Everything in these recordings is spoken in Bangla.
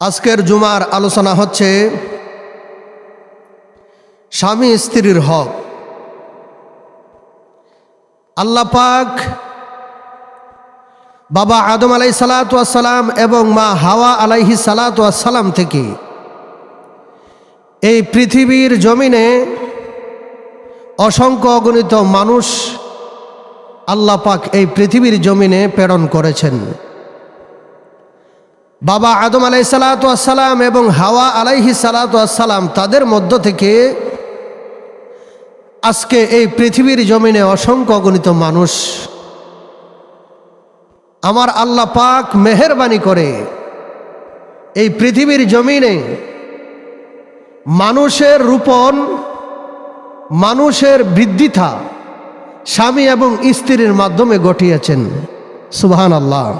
আজকের জুমার আলোচনা হচ্ছে স্বামী স্ত্রীর হক। আল্লাহ পাক বাবা আদম আলাই সালাতাম এবং মা হাওয়া আলাইহি সালাতাম থেকে এই পৃথিবীর জমিনে অসংখ্য অগণিত মানুষ আল্লাহ পাক এই পৃথিবীর জমিনে প্রেরণ করেছেন। বাবা আদম আলাই সালাতাম এবং হাওয়া আলাইহি সালাতাম তাদের মধ্য থেকে আজকে এই পৃথিবীর জমিনে অসংখ্য অগণিত মানুষ আমার আল্লাহ পাক মেহরবানি করে এই পৃথিবীর জমিনে মানুষের রূপন, মানুষের বৃদ্ধিতা স্বামী এবং স্ত্রীর মাধ্যমে ঘটিয়েছেন। সুবহান আল্লাহ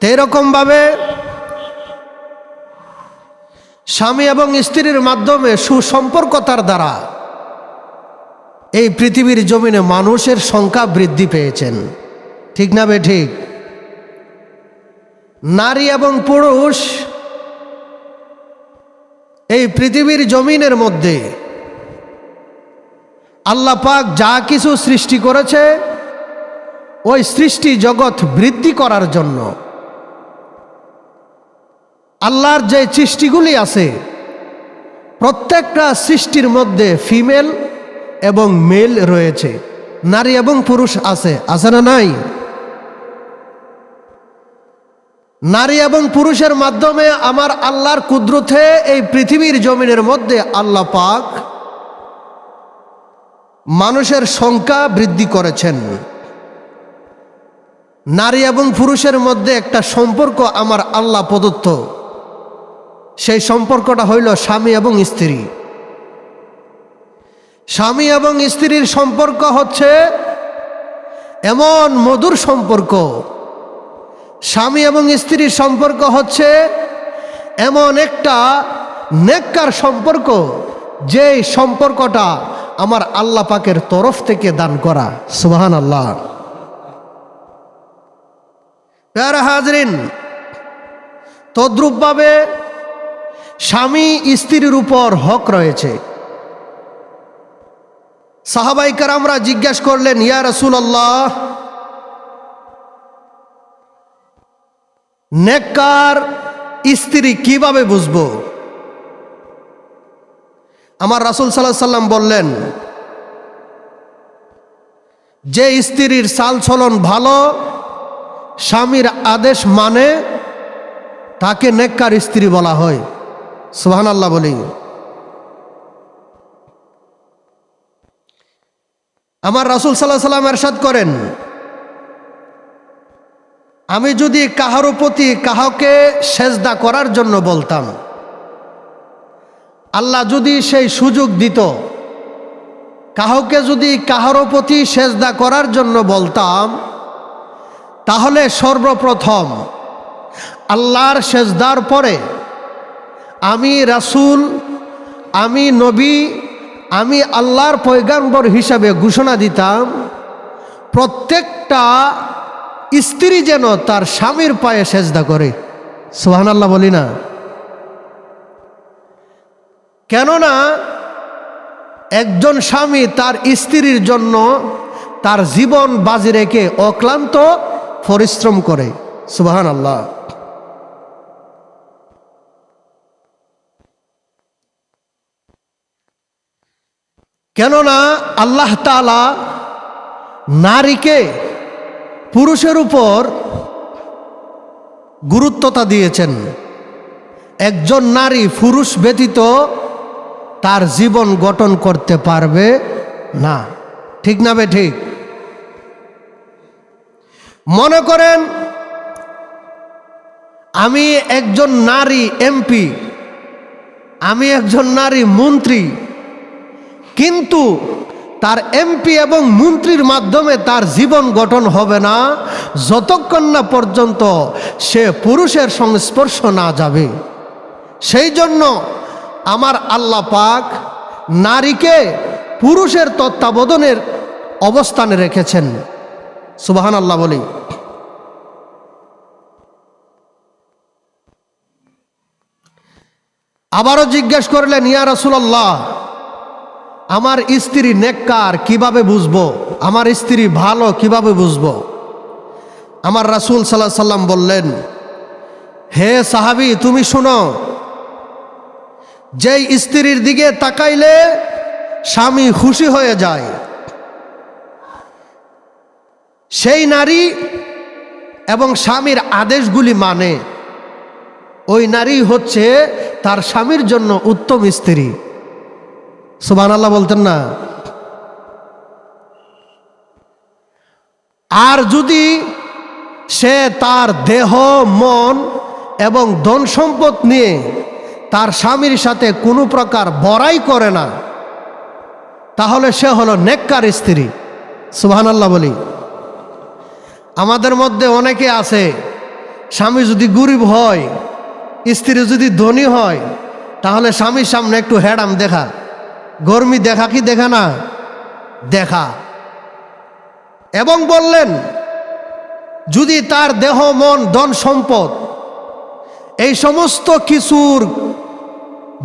তেরকমভাবে স্বামী এবং স্ত্রীর মাধ্যমে সুসম্পর্কতার দ্বারা এই পৃথিবীর জমিনে মানুষের সংখ্যা বৃদ্ধি পেয়েছেন। ঠিক না বে ঠিক? নারী এবং পুরুষ এই পৃথিবীর জমিনের মধ্যে আল্লাহ পাক যা কিছু সৃষ্টি করেছে ওই সৃষ্টি জগৎ বৃদ্ধি করার জন্য। আল্লাহর যে সৃষ্টিগুলি আছে, প্রত্যেকটা সৃষ্টির মধ্যে ফিমেল এবং মেল রয়েছে, নারী এবং পুরুষ আছে আছে না নাই? নারী এবং পুরুষের মাধ্যমে আমার আল্লাহর কুদরতে এই পৃথিবীর জমিনের মধ্যে আল্লাহ পাক মানুষের সংখ্যা বৃদ্ধি করেছেন। নারী এবং পুরুষের মধ্যে একটা সম্পর্ক আমার আল্লাহ প্রদত্ত। সেই সম্পর্কটা হইল স্বামী এবং স্ত্রী। স্বামী এবং স্ত্রীর সম্পর্ক হচ্ছে এমন মধুর সম্পর্ক। স্বামী এবং স্ত্রীর সম্পর্ক হচ্ছে এমন একটা নেককার সম্পর্ক যে সম্পর্কটা আমার আল্লাহ পাকের তরফ থেকে দান করা। সুবাহান আল্লাহ প্যারা হাজরিন, তদ্রূপভাবে স্বামী স্ত্রীর উপর হক রয়েছে। সাহাবাইকার আমরা জিজ্ঞাসা করলেন, ইয়া রসুল আল্লাহ নেককার স্ত্রী কীভাবে বুঝব? আমার রাসুল সাল্লাহ সাল্লাম বললেন, যে স্ত্রীর চাল চলন ভালো স্বামীর আদেশ মানে তাকে নেককার স্ত্রী বলা হয়। সুহান আল্লাহ বলি। আমার রাসুল সাল্লাহ সাল্লাম এরশাদ করেন, আমি যদি কাহারও প্রতি কাহকে সেজদা করার জন্য বলতাম, আল্লাহ যদি সেই সুযোগ দিত, কাহকে যদি কাহারও প্রতি সেজদা করার জন্য বলতাম তাহলে সর্বপ্রথম আল্লাহর সেজদার পরে আমি রাসুল, আমি নবী, আমি আল্লাহর পৈগাম্বর হিসাবে ঘোষণা দিতাম, প্রত্যেকটা স্ত্রী যেন তার স্বামীর পায়ে সেজদা করে। সোহান আল্লাহ বলি না। কেননা একজন স্বামী তার স্ত্রীর জন্য তার জীবন বাজি রেখে অক্লান্ত পরিশ্রম করে। সুবাহান আল্লাহ কেননা আল্লাহ তালা নারীকে পুরুষের উপর গুরুত্বতা দিয়েছেন। একজন নারী পুরুষ ব্যতীত তার জীবন গঠন করতে পারবে না। ঠিক না বে ঠিক? মনে করেন, আমি একজন নারী এমপি, আমি একজন নারী মন্ত্রী, কিন্তু তার এমপি এবং মন্ত্রীর মাধ্যমে তার জীবন গঠন হবে না, যতক্ষণ না পর্যন্ত সে পুরুষের সংস্পর্শ না যাবে। সেই জন্য আমার আল্লাহ পাক নারীকে পুরুষের তত্ত্বাবধানের অবস্থানে রেখেছেন। সুবাহান আল্লাহ বলি। আবারও জিজ্ঞেস করলেন, ইয়া রসুল্লাহ আমার স্ত্রী নেককার কীভাবে বুঝব? আমার স্ত্রী ভালো কীভাবে বুঝব? আমার রাসুল সাল্লাহ সাল্লাম বললেন, হে সাহাবি, তুমি শোনো, যেই স্ত্রীর দিকে তাকাইলে স্বামী খুশি হয়ে যায় সেই নারী এবং স্বামীর আদেশগুলি মানে ওই নারী হচ্ছে তার স্বামীর জন্য উত্তম স্ত্রী। সুবান আল্লাহ বলতেন না? আর যদি সে তার দেহ, মন এবং ধন সম্পদ নিয়ে তার স্বামীর সাথে কোনো প্রকার বড়াই করে না, তাহলে সে হলো নেককার স্ত্রী। সুবাহ আল্লাহ বলি। আমাদের মধ্যে অনেকে আছে, স্বামী যদি গরিব হয়, স্ত্রী যদি ধনী হয়, তাহলে স্বামীর সামনে একটু হ্যাডাম দেখা। গরমি দেখা কি দেখা না? দেখা। এবং বললেন, যদি তার দেহ, মন, ধন, সম্পদ, এই সমস্ত কিছুর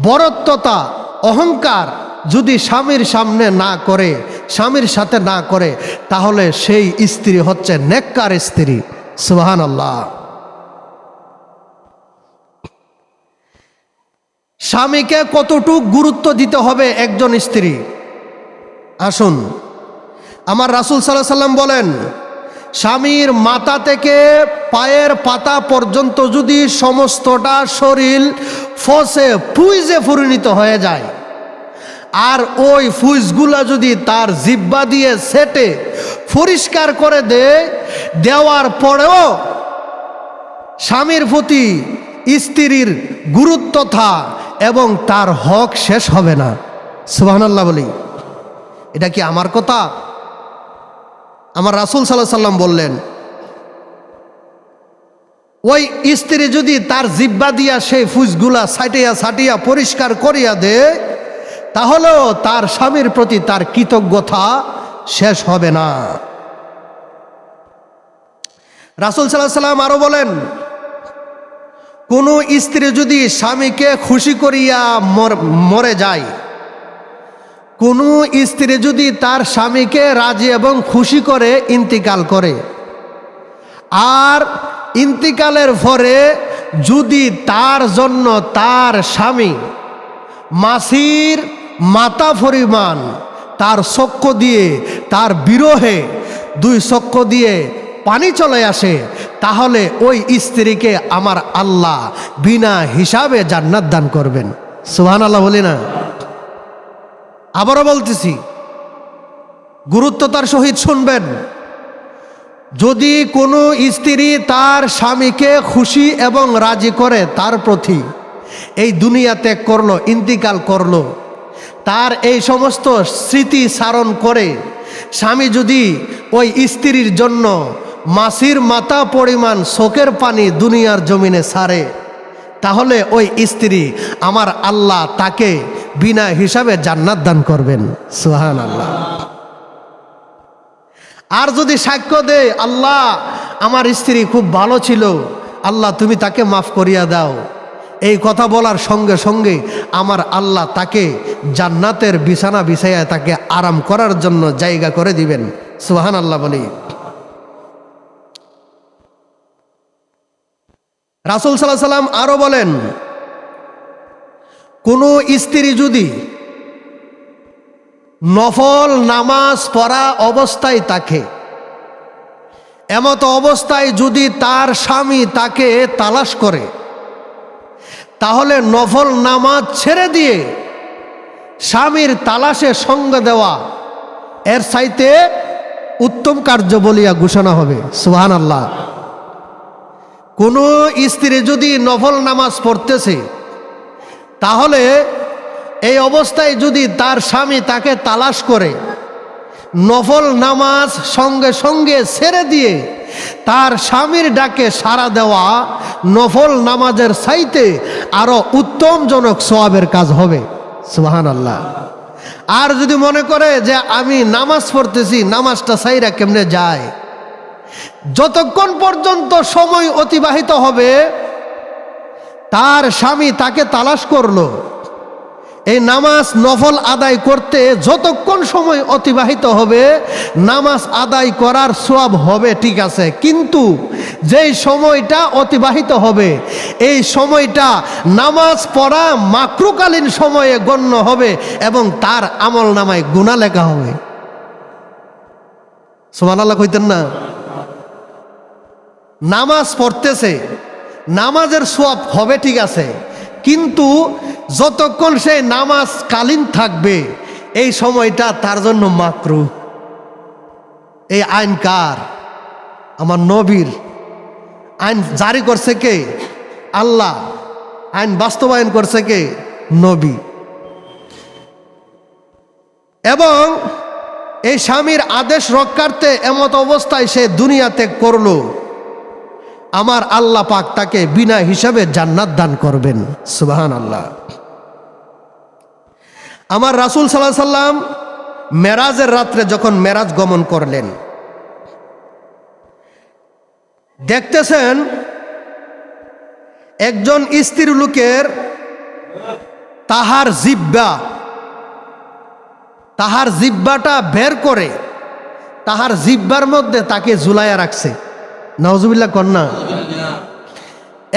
বরত্বতা, অহংকার যদি স্বামীর সামনে না করে স্বামীর সাথে না করে, তাহলে সেই স্ত্রী হচ্ছে নেককার স্ত্রী। সুবাহান আল্লাহ স্বামীকে কতটুক গুরুত্ব দিতে হবে একজন স্ত্রী? আসুন। আমার রাসুল সাল্লাহ সাল্লাম বলেন, স্বামীর মাথা থেকে পায়ের পাতা পর্যন্ত যদি সমস্তটা শরীর ফসে, পুইজে পরিণত হয়ে যায় আর ওই ফুইজগুলা যদি তার জিব্বা দিয়ে সেটে পরিষ্কার করে দেয়, দেওয়ার পরেও স্বামীর প্রতি স্ত্রীর গুরুত্বতা এবং তার হক শেষ হবে না। সুবাহান্লাহ বলি। এটা কি আমার কথা? আমার রাসুল সাল্লাহ সাল্লাম বললেন, ওই স্ত্রী যদি তার জিব্বা দিয়া সেই ফুসগুলা সাটিয়া সাটিয়া পরিষ্কার করিয়া দে তাহলেও তার স্বামীর প্রতি তার কৃতজ্ঞতা শেষ হবে না। রাসুল সাল্লাহ সাল্লাম আরও বলেন, কোনো স্ত্রী যদি স্বামীকে খুশি করিয়া মরে যায়, কোনো স্ত্রী যদি তার স্বামীকে রাজি এবং খুশি করে ইন্তিকাল করে, আর ইন্তিকালের পরে যদি তার জন্য তার স্বামী মাসির মাতা পরিমাণ, তার চক্ষ দিয়ে, তার বিরহে দুই চক্ষ দিয়ে পানি চলে আসে, তাহলে ওই স্ত্রীকে আমার আল্লাহ বিনা হিসাবে জান্নাত দান করবেন। সুহান আল্লাহ বলি না। আবারও বলতেছি গুরুত্বতার সহিত শুনবেন। যদি কোনো স্ত্রী তার স্বামীকে খুশি এবং রাজি করে তার প্রতি, এই দুনিয়া ত্যাগ করল, ইন্তিকাল করল তার এই সমস্ত স্মৃতি সারণ করে স্বামী যদি ওই স্ত্রীর জন্য মাসির মাথা পরিমাণ শোকের পানি দুনিয়ার জমিনে সারে, তাহলে ওই স্ত্রী আমার আল্লাহ তাকে বিনা হিসাবে জান্নাত দান করবেন। সুহান আল্লাহ আর যদি সাক্ষ্য দেয়, আল্লাহ, আমার স্ত্রী খুব ভালো ছিল, আল্লাহ তুমি তাকে মাফ করিয়া দাও। এই কথা বলার সঙ্গে সঙ্গে আমার আল্লাহ তাকে জান্নাতের বিছানা বিছাইয়া তাকে আরাম করার জন্য জায়গা করে দিবেন। সুহান আল্লাহ বলি। রাসুল সাল্লাহ সাল্লাম আরও বলেন, কোনো স্ত্রী যদি নফল নামাজ পড়া অবস্থায় তাকে এমত অবস্থায় যদি তার স্বামী তাকে তালাশ করে তাহলে নফল নামাজ ছেড়ে দিয়ে স্বামীর তালাশে সঙ্গ দেওয়া, এর সাইতে উত্তম কার্য বলিয়া ঘোষণা হবে। সুহান আল্লাহ কোনো স্ত্রী যদি নফল নামাজ পড়তেছে, তাহলে এই অবস্থায় যদি তার স্বামী তাকে তালাশ করে, নফল নামাজ সঙ্গে সঙ্গে ছেড়ে দিয়ে তার স্বামীর ডাকে সাড়া দেওয়া নফল নামাজের সাইতে আরও উত্তমজনক সোয়াবের কাজ হবে। সুহান আল্লাহ আর যদি মনে করে যে আমি নামাজ পড়তেছি, নামাজটা সাইরা কেমনে যায়? যতক্ষণ পর্যন্ত সময় অতিবাহিত হবে, তার স্বামী তাকে তালাশ করল। এই নামাজ নফল আদায় করতে যতক্ষণ সময় অতিবাহিত হবে, নামাজ আদায় করার সব হবে, ঠিক আছে। কিন্তু যেই সময়টা অতিবাহিত হবে, এই সময়টা নামাজ পড়া মাকরুকালীন সময়ে গণ্য হবে এবং তার আমল নামায় গুণা লেখা হবে। সোমান আল্লাহ কইতেন না? নামাজ পড়তেছে, নামাজের সোয়াব হবে, ঠিক আছে। কিন্তু যতক্ষণ সে নামাজ কালীন থাকবে, এই সময়টা তার জন্য মাকরু। এই আইন কার? আমার নবীর। আইন জারি করছে কে? আল্লাহ। আইন বাস্তবায়ন করছে কে? নবী। এবং এই স্বামীর আদেশ রক্ষার্থে এমত অবস্থায় সে দুনিয়াতে করল। আমার আল্লাহ পাক তাকে বিনা হিসাবে জান্নাত দান করবেন। সুবাহান আল্লাহ আমার রাসুল সাল্লাহ সাল্লাম মেরাজের রাত্রে যখন মেরাজ গমন করলেন, দেখতেছেন একজন স্ত্রী লোকের তাহার জিব্বা তাহার জিব্বাটা বের করে তাহার জিব্বার মধ্যে তাকে ঝুলাইয়া রাখছে। নওজুবিল্লা কন্যা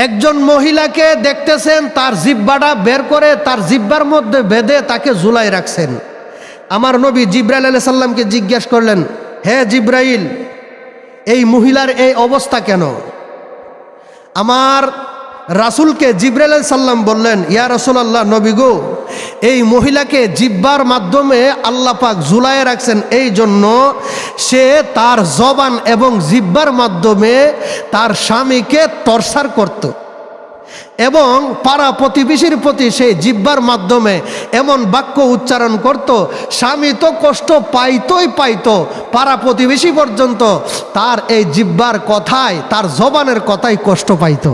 একজন মহিলাকে দেখতেছেন, তার জিব্বাটা বের করে তার জিব্বার মধ্যে বেঁধে তাকে জুলাই রাখছেন। আমার নবী জিব্রাইল আলাই সাল্লামকে জিজ্ঞেস করলেন, হে জিব্রাইল, এই মহিলার এই অবস্থা কেন? আমার রাসুলকে জিব্রাইল সাল্লাম বললেন, ইয়া রসুল আল্লাহ নবী গো, এই মহিলাকে জিব্বার মাধ্যমে আল্লাহ পাক ঝুলায় রাখছেন। এই জন্য সে তার জবান এবং জিব্বার মাধ্যমে তার স্বামীকে তরসার করত। এবং পাড়া প্রতিবেশীর প্রতি সেই জিব্বার মাধ্যমে এমন বাক্য উচ্চারণ করত, স্বামী তো কষ্ট পাইতই পাইতো, পাড়া প্রতিবেশী পর্যন্ত তার এই জিব্বার কথায়, তার জবানের কথাই কষ্ট পাইত।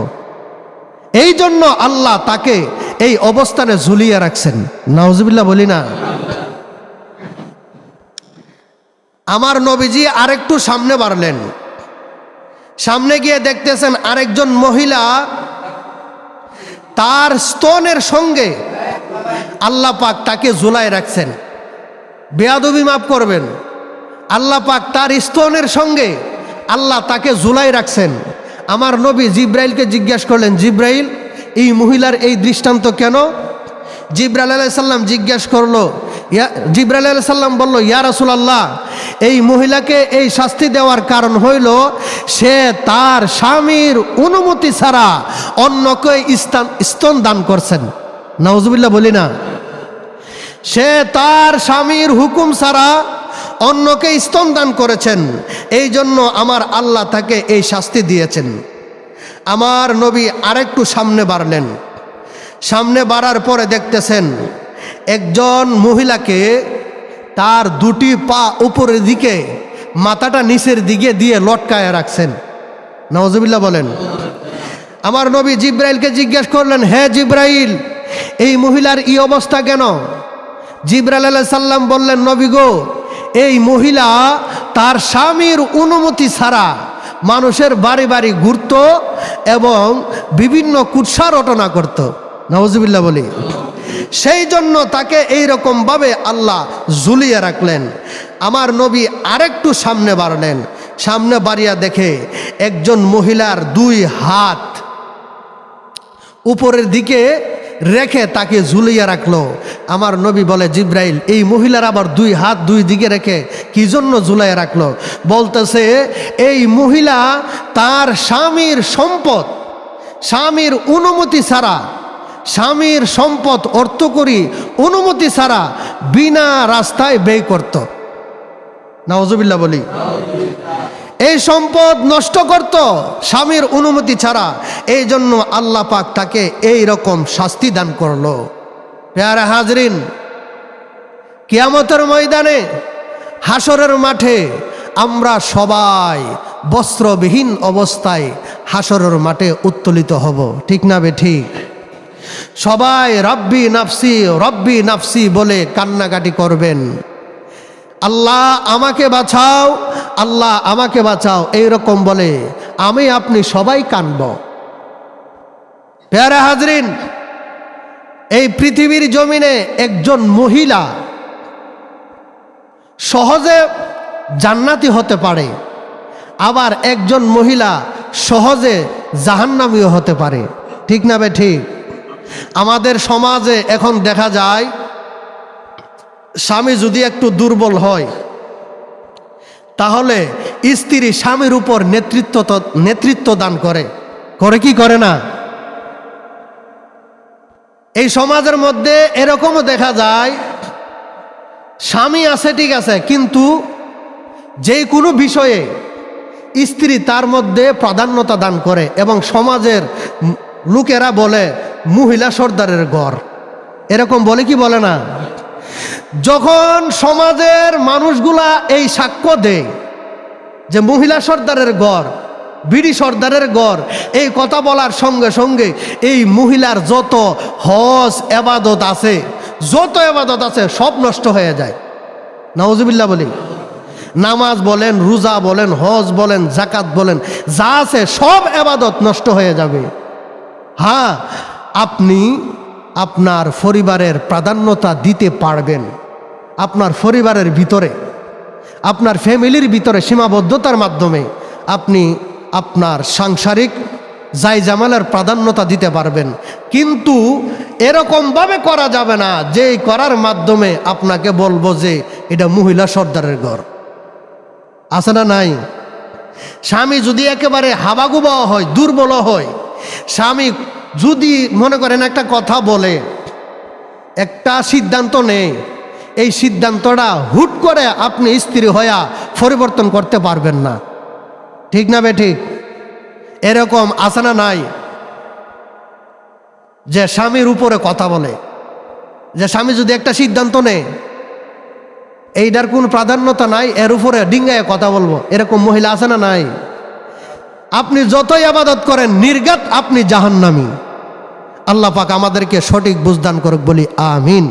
এই জন্য আল্লাহ তাকে এই অবস্থানে ঝুলিয়ে রাখছেন। নাউজবিল্লা বলি না। আমার নবীজি আরেকটু সামনে বাড়লেন। সামনে গিয়ে দেখতেছেন আরেকজন মহিলা তার স্তনের সঙ্গে আল্লাহ পাক তাকে ঝুলাই রাখছেন। বেয়াদবি মাফ করবেন। আল্লাহ পাক তার স্তনের সঙ্গে আল্লাহ তাকে ঝুলাই রাখছেন। আমার নবী জিব্রাইলকে জিজ্ঞাসা করলেন, জিব্রাইল, এই মহিলার এই দৃষ্টান্ত কেন? জিব্রাইল আলাইসাল্লাম জিজ্ঞাসা করল, ইয়া, জিব্রাইল আলাইসাল্লাম বলল, ইয়া রসুলাল্লাহ, এই মহিলাকে এই শাস্তি দেওয়ার কারণ হইল সে তার স্বামীর অনুমতি ছাড়া অন্যকে স্থান স্তন দান করছেন। নওয়াজবিল্লা বলি না। সে তার স্বামীর হুকুম ছাড়া অন্যকে স্তন দান করেছেন। এই জন্য আমার আল্লাহ তাকে এই শাস্তি দিয়েছেন। আমার নবী আরেকটু সামনে বাড়লেন। সামনে বাড়ার পরে দেখতেছেন একজন মহিলাকে তার দুটি পা উপরের দিকে, মাথাটা নিচের দিকে দিয়ে লটকায় রাখছেন। নওয়াজবিল্লা বলেন, আমার নবী জিব্রাইলকে জিজ্ঞেস করলেন, হে জিব্রাইল, এই মহিলার ই অবস্থা কেন? জিব্রাইল আলাহ সাল্লাম বললেন, নবী গো, এই মহিলা তার স্বামীর অনুমতি ছাড়া মানুষের বাড়ি বাড়ি ঘুরত এবং বিভিন্ন কুৎসা রটনা করত। নওয়াজবিল্লা বলি। সেই জন্য তাকে এই ভাবে আল্লাহ ঝুলিয়ে রাখলেন। আমার নবী আরেকটু সামনে বাড়লেন। সামনে বাড়িয়া দেখে একজন মহিলার দুই হাত উপরের দিকে রেখে তাকে ঝুলিয়ে রাখল। আমার নবী বলে, জিব্রাইল, এই মহিলার আবার দুই হাত দুই দিকে রেখে কি জন্য ঝুলাইয়া রাখল? বলতেছে, এই মহিলা তার স্বামীর সম্পদ, স্বামীর অনুমতি ছাড়া স্বামীর সম্পদ অর্থ করি, অনুমতি ছাড়া বিনা রাস্তায় ব্যয় করত। নওয়াজবিল্লা বলি। এই সম্পদ নষ্ট করত, স্বামীর অনুমতি ছাড়া। এই জন্য আল্লাহ পাক তাকে এই রকম শাস্তি দান করল। পেয়ারা হাজরিন, কিয়ামতের ময়দানে, হাসরের মাঠে আমরা সবাই বস্ত্রবিহীন অবস্থায় হাসরের মাঠে উত্তোলিত হব। ঠিক না বে ঠিক? সবাই রব্বি নাফসি রব্বি নাফসি বলে কান্নাকাটি করবেন। আল্লাহ আমাকে বাঁচাও, আল্লাহ আমাকে বাঁচাও এই রকম বলে আমি আপনি সবাই কানব। পেয়ারা হাজরিন, এই পৃথিবীর জমিনে একজন মহিলা সহজে জান্নাতি হতে পারে, আবার একজন মহিলা সহজে জাহান্নামীও হতে পারে। ঠিক না বে ঠিক? আমাদের সমাজে এখন দেখা যায়, স্বামী যদি একটু দুর্বল হয়, তাহলে স্ত্রী স্বামীর উপর নেতৃত্ব নেতৃত্ব দান করে। করে কি করে না? এই সমাজের মধ্যে এরকমও দেখা যায়, স্বামী আছে ঠিক আছে, কিন্তু যে কোনো বিষয়ে স্ত্রী তার মধ্যে প্রাধান্যতা দান করে এবং সমাজের লোকেরা বলে মহিলা সর্দারের গড় এরকম বলে কি বলে না? যখন সমাজের মানুষগুলা এই সাক্ষ্য দেয় যে মহিলা সর্দারের গড় বিড়ি সর্দারের গড় এই কথা বলার সঙ্গে সঙ্গে এই মহিলার যত হজ এবাদত আছে, যত এবাদত আছে সব নষ্ট হয়ে যায়। নওয়াজবিল্লা বলি। নামাজ বলেন, রোজা বলেন, হজ বলেন জাকাত বলেন, যা আছে সব এবাদত নষ্ট হয়ে যাবে। হ্যাঁ আপনি আপনার পরিবারের প্রাধান্যতা দিতে পারবেন। আপনার পরিবারের ভিতরে, আপনার ফ্যামিলির ভিতরে সীমাবদ্ধতার মাধ্যমে আপনি আপনার সাংসারিক জাই জামালের প্রাধান্যতা দিতে পারবেন। কিন্তু এরকমভাবে করা যাবে না যে করার মাধ্যমে আপনাকে বলব যে এটা মহিলা সর্দারের ঘর। আছে না নাই? স্বামী যদি একেবারে হাবাগুবা হয়, দুর্বল হয়, স্বামী যদি মনে করেন একটা কথা বলে, একটা সিদ্ধান্ত নেই এই সিদ্ধান্তটা হুট করে আপনি স্ত্রী হইয়া পরিবর্তন করতে পারবেন না। ঠিক না বে ঠিক? এরকম আছে না নাই যে স্বামীর উপরে কথা বলে। যে স্বামী যদি একটা সিদ্ধান্ত নেয়, এইটার কোনো প্রাধান্যতা নাই, এর উপরে ডিঙ্গায় কথা বলব। এরকম মহিলা আছে না নাই। আপনি যতই আবাদত করেন নির্গাত আপনি জাহান্নামি। আল্লাহ পাক আমাদেরকে সঠিক বুঝদান করুক, বলি আমিন।